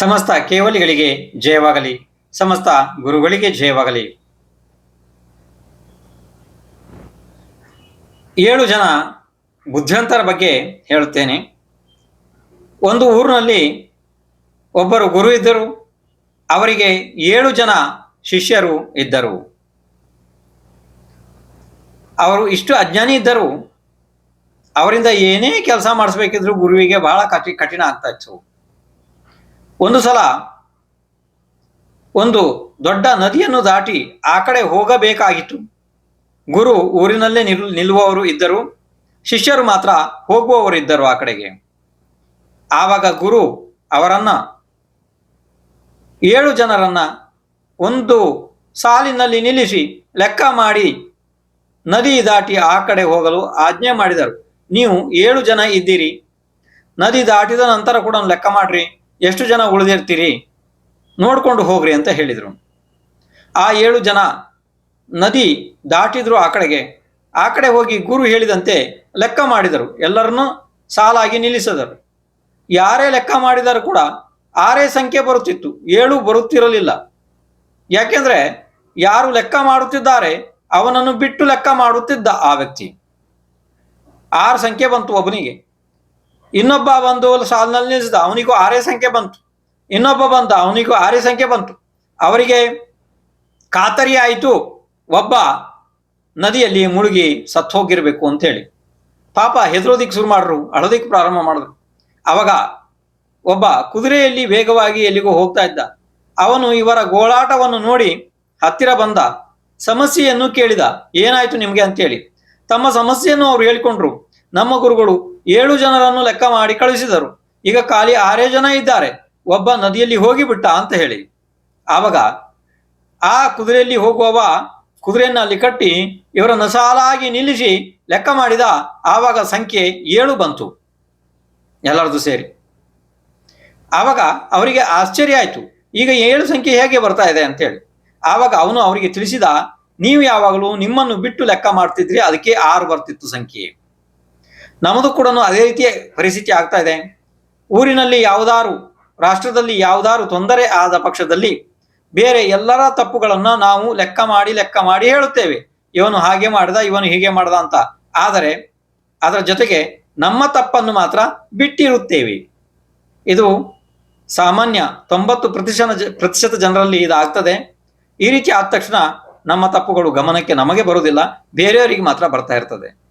ಸಮಸ್ತ ಕೇವಲಿಗಳಿಗೆ ಜಯವಾಗಲಿ, ಸಮಸ್ತ ಗುರುಗಳಿಗೆ ಜಯವಾಗಲಿ. ಏಳು ಜನ ಬುದ್ಧಿವಂತರ ಬಗ್ಗೆ ಹೇಳುತ್ತೇನೆ. ಒಂದು ಊರಿನಲ್ಲಿ ಒಬ್ಬರು ಗುರು ಇದ್ದರು, ಅವರಿಗೆ ಏಳು ಜನ ಶಿಷ್ಯರು ಇದ್ದರು. ಅವರು ಇಷ್ಟು ಅಜ್ಞಾನಿ ಇದ್ದರು, ಅವರಿಂದ ಏನೇ ಕೆಲಸ ಮಾಡಿಸ್ಬೇಕಿದ್ರು ಗುರುವಿಗೆ ಬಹಳ ಕಠಿ ಕಠಿಣ ಆಗ್ತಾ ಇತ್ತು. ಒಂದು ಸಲ ಒಂದು ದೊಡ್ಡ ನದಿಯನ್ನು ದಾಟಿ ಆ ಕಡೆ ಹೋಗಬೇಕಾಗಿತ್ತು. ಗುರು ಊರಿನಲ್ಲೇ ನಿಲ್, ನಿಲ್ಲುವವರು ಇದ್ದರು. ಶಿಷ್ಯರು ಮಾತ್ರ ಹೋಗುವವರು ಇದ್ದರು ಆ ಕಡೆಗೆ. ಆವಾಗ ಗುರು ಅವರನ್ನ, ಏಳು ಜನರನ್ನ ಒಂದು ಸಾಲಿನಲ್ಲಿ ನಿಲ್ಲಿಸಿ ಲೆಕ್ಕ ಮಾಡಿ ನದಿ ದಾಟಿ ಆ ಕಡೆ ಹೋಗಲು ಆಜ್ಞೆ ಮಾಡಿದರು. ನೀವು ಏಳು ಜನ ಇದ್ದೀರಿ. ನದಿ ದಾಟಿದ ನಂತರ ಕೂಡ ಲೆಕ್ಕ ಮಾಡ್ರಿ. ಎಷ್ಟು ಜನ ಉಳಿದಿರ್ತೀರಿ? ನೋಡಿಕೊಂಡು ಹೋಗ್ರಿ ಅಂತ ಹೇಳಿದರು. ಆ ಏಳು ಜನ ನದಿ ದಾಟಿದ್ರು ಆ ಕಡೆಗೆ. ಆ ಕಡೆ ಹೋಗಿ ಗುರು ಹೇಳಿದಂತೆ ಲೆಕ್ಕ ಮಾಡಿದರು. ಎಲ್ಲರನ್ನೂ ಸಾಲಾಗಿ ನಿಲ್ಲಿಸಿದರು. ಯಾರೇ ಲೆಕ್ಕ ಮಾಡಿದರೂ ಕೂಡ ಆರೇ ಸಂಖ್ಯೆ ಬರುತ್ತಿತ್ತು. ಏಳು ಬರುತ್ತಿರಲಿಲ್ಲ. ಯಾಕೆಂದ್ರೆ ಯಾರು ಲೆಕ್ಕ ಮಾಡುತ್ತಿದ್ದಾರೆ, ಅವನನ್ನು ಬಿಟ್ಟು ಲೆಕ್ಕ ಮಾಡುತ್ತಿದ್ದ ಆ ವ್ಯಕ್ತಿ. ಆರು ಸಂಖ್ಯೆ ಬಂತು ಒಬ್ಬನಿಗೆ. ಇನ್ನೊಬ್ಬ ಬಂದು ಸಾಲಿನಲ್ಲಿ ನಿಲ್ಲಿಸಿದ ಅವನಿಗೂ ಆರೇ ಸಂಖ್ಯೆ ಬಂತು. ಇನ್ನೊಬ್ಬ ಬಂದ, ಅವನಿಗೂ ಆರೇ ಸಂಖ್ಯೆ ಬಂತು. ಅವರಿಗೆ ಖಾತರಿ ಆಯಿತು, ಒಬ್ಬ ನದಿಯಲ್ಲಿ ಮುಳುಗಿ ಸತ್ತು ಹೋಗಿರ್ಬೇಕು ಅಂತೇಳಿ ಪಾಪ ಹೆದರೋದಿಕ್ ಶುರು ಮಾಡ್ರು, ಅಳೋದಿಕ್ ಪ್ರಾರಂಭ ಮಾಡಿದ್ರು ಅವಾಗ ಒಬ್ಬ ಕುದುರೆಯಲ್ಲಿ ವೇಗವಾಗಿ ಎಲ್ಲಿಗೋ ಹೋಗ್ತಾ ಇದ್ದ. ಅವನು ಇವರ ಗೋಳಾಟವನ್ನು ನೋಡಿ ಹತ್ತಿರ ಬಂದ. ಸಮಸ್ಯೆಯನ್ನು ಕೇಳಿದ, ಏನಾಯ್ತು ನಿಮಗೆ ಅಂತೇಳಿ ತಮ್ಮ ಸಮಸ್ಯೆಯನ್ನು ಅವ್ರು ಹೇಳಿಕೊಂಡ್ರು. ನಮ್ಮ ಗುರುಗಳು ಏಳು ಜನರನ್ನು ಲೆಕ್ಕ ಮಾಡಿ ಕಳಿಸಿದರು ಈಗ ಖಾಲಿ ಆರೇ ಜನ ಇದ್ದಾರೆ. ಒಬ್ಬ ನದಿಯಲ್ಲಿ ಹೋಗಿಬಿಟ್ಟ ಅಂತ ಹೇಳಿ. ಆವಾಗ ಆ ಕುದುರೆಯಲ್ಲಿ ಹೋಗುವವ ಕುದುರೆಯನ್ನು ಅಲ್ಲಿ ಕಟ್ಟಿ ಇವರನ್ನು ಸಾಲಾಗಿ ನಿಲ್ಲಿಸಿ ಲೆಕ್ಕ ಮಾಡಿದ ಆವಾಗ ಸಂಖ್ಯೆ ಏಳು ಬಂತು. ಎಲ್ಲರದು ಸೇರಿ. ಆವಾಗ ಅವರಿಗೆ ಆಶ್ಚರ್ಯ ಆಯಿತು. ಈಗ ಏಳು ಸಂಖ್ಯೆ ಹೇಗೆ ಬರ್ತಾ ಇದೆ ಅಂತೇಳಿ ಆವಾಗ ಅವನು ಅವರಿಗೆ ತಿಳಿಸಿದ, ನೀವು ಯಾವಾಗಲೂ ನಿಮ್ಮನ್ನು ಬಿಟ್ಟು ಲೆಕ್ಕ ಮಾಡ್ತಿದ್ರಿ, ಅದಕ್ಕೆ ಆರು ಬರ್ತಿತ್ತು ಸಂಖ್ಯೆ. ನಮ್ಮದು ಕೂಡ ಅದೇ ರೀತಿಯ ಪರಿಸ್ಥಿತಿ ಆಗ್ತಾ ಇದೆ. ಊರಿನಲ್ಲಿ ಯಾವುದಾರು, ರಾಷ್ಟ್ರದಲ್ಲಿ ಯಾವುದಾರು ತೊಂದರೆ ಆದ ಪಕ್ಷದಲ್ಲಿ ಬೇರೆ ಎಲ್ಲರ ತಪ್ಪುಗಳನ್ನು ನಾವು ಲೆಕ್ಕ ಮಾಡಿ ಲೆಕ್ಕ ಮಾಡಿ ಹೇಳುತ್ತೇವೆ. ಇವನು ಹಾಗೆ ಮಾಡ್ದ, ಇವನು ಹೀಗೆ ಮಾಡ್ದ ಅಂತ. ಆದರೆ, ಅದರ ಜೊತೆಗೆ ನಮ್ಮ ತಪ್ಪನ್ನು ಮಾತ್ರ ಬಿಟ್ಟಿರುತ್ತೇವೆ. ಇದು ಸಾಮಾನ್ಯ ತೊಂಬತ್ತು ಪ್ರತಿಶತ ಪ್ರತಿಶತ ಜನರಲ್ಲಿ ಇದಾಗ್ತದೆ. ಈ ರೀತಿ ಆದ ತಕ್ಷಣ ನಮ್ಮ ತಪ್ಪುಗಳು ಗಮನಕ್ಕೆ ನಮಗೆ ಬರುವುದಿಲ್ಲ. ಬೇರೆಯವರಿಗೆ ಮಾತ್ರ ಬರ್ತಾ ಇರ್ತದೆ.